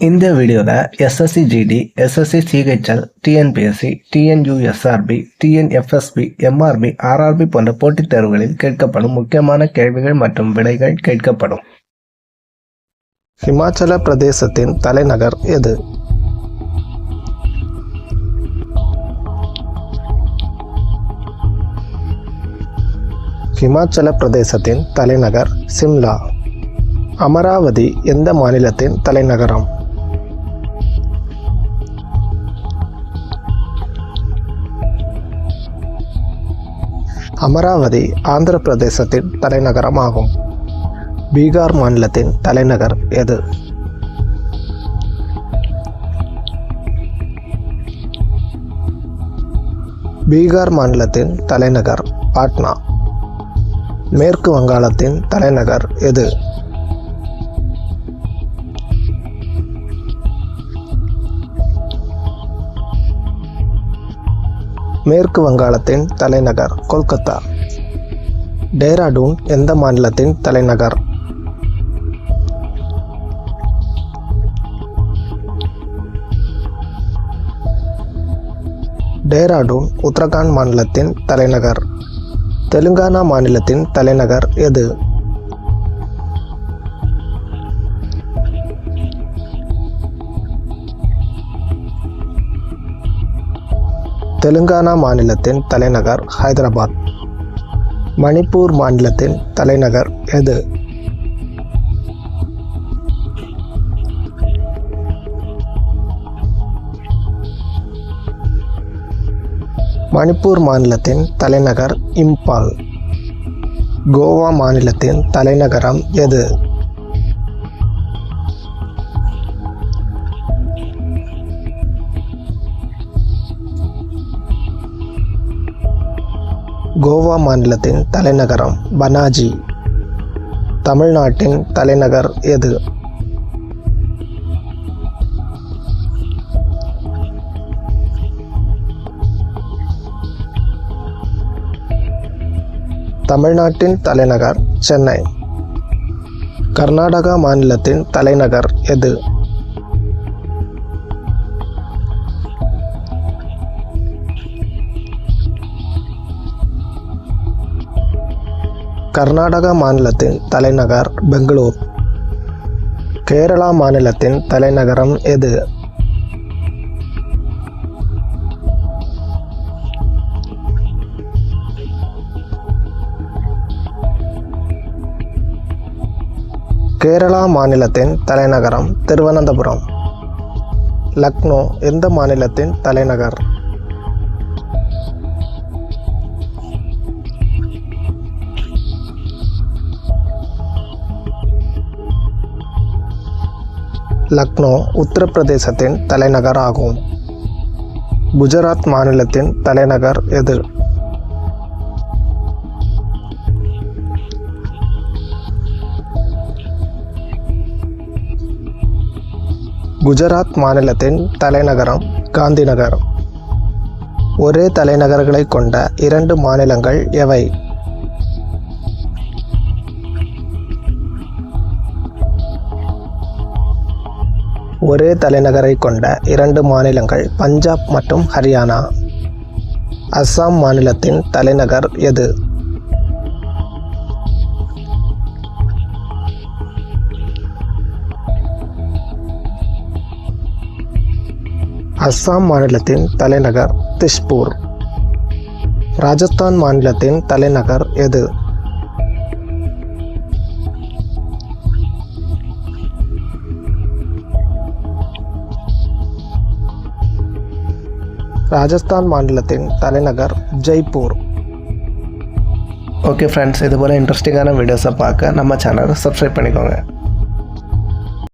இந்த வீடியோவில் SSC GD SSC CHSL TNPSC TNUSRB TNFSB MRB RRB போன்ற போட்டித் தேர்வுகளில் கேட்கப்படும் முக்கியமான கேள்விகள் மற்றும் விடைகள் கேட்கப்படும். ஹிமாச்சல பிரதேசத்தின் தலைநகர் எது? ஹிமாச்சல பிரதேசத்தின் தலைநகர் சிம்லா. அமராவதி எந்த மாநிலத்தின் தலைநகரம்? அமராவதி ஆந்திர பிரதேசத்தின் தலைநகரமாகும். பீகார் மாநிலத்தின் தலைநகர் எது? பீகார் மாநிலத்தின் தலைநகர் பாட்னா. மேற்கு வங்காளத்தின் தலைநகர் எது? மேற்கு வங்காளத்தின் தலைநகர் கொல்கத்தா. டேராடூன் எந்த மாநிலத்தின் தலைநகர்? டேராடூன் உத்தரகாண்ட் மாநிலத்தின் தலைநகர். தெலுங்கானா மாநிலத்தின் தலைநகர் எது? தெலுங்கானா மாநிலத்தின் தலைநகர் ஹைதராபாத். மணிப்பூர் மாநிலத்தின் தலைநகர் எது? மணிப்பூர் மாநிலத்தின் தலைநகர் இம்பால். கோவா மாநிலத்தின் தலைநகரம் எது? கோவா மாநிலத்தின் தலைநகரம் பனாஜி தமிழ்நாட்டின் தலைநகர் எது? தமிழ்நாட்டின் தலைநகர் சென்னை. கர்நாடகா மாநிலத்தின் தலைநகர் எது? கர்நாடகா மாநிலத்தின் தலைநகர் பெங்களூர். கேரளா மாநிலத்தின் தலைநகரம் எது? கேரளா மாநிலத்தின் தலைநகரம் திருவனந்தபுரம். லக்னோ எந்த மாநிலத்தின் தலைநகர்? லக்னோ உத்தரப்பிரதேசத்தின் தலைநகர் ஆகும் குஜராத் மாநிலத்தின் தலைநகர் எது? குஜராத் மாநிலத்தின் தலைநகரம் காந்திநகர். ஒரே தலைநகர்களை கொண்ட இரண்டு மாநிலங்கள் எவை? ஒரே தலைநகரை கொண்ட இரண்டு மாநிலங்கள் பஞ்சாப் மற்றும் ஹரியானா. அஸ்ஸாம் மாநிலத்தின் தலைநகர் எது? அஸ்ஸாம் மாநிலத்தின் தலைநகர் திஷ்பூர். ராஜஸ்தான் மாநிலத்தின் தலைநகர் எது? ராஜஸ்தான் மாநிலத்தின் தலைநகர் ஜெய்ப்பூர். ஓகே ஃப்ரெண்ட்ஸ் இது போல் இன்ட்ரெஸ்டிங்கான வீடியோஸை பார்க்க நம்ம சேனலை சப்ஸ்கிரைப் பண்ணிக்கோங்க.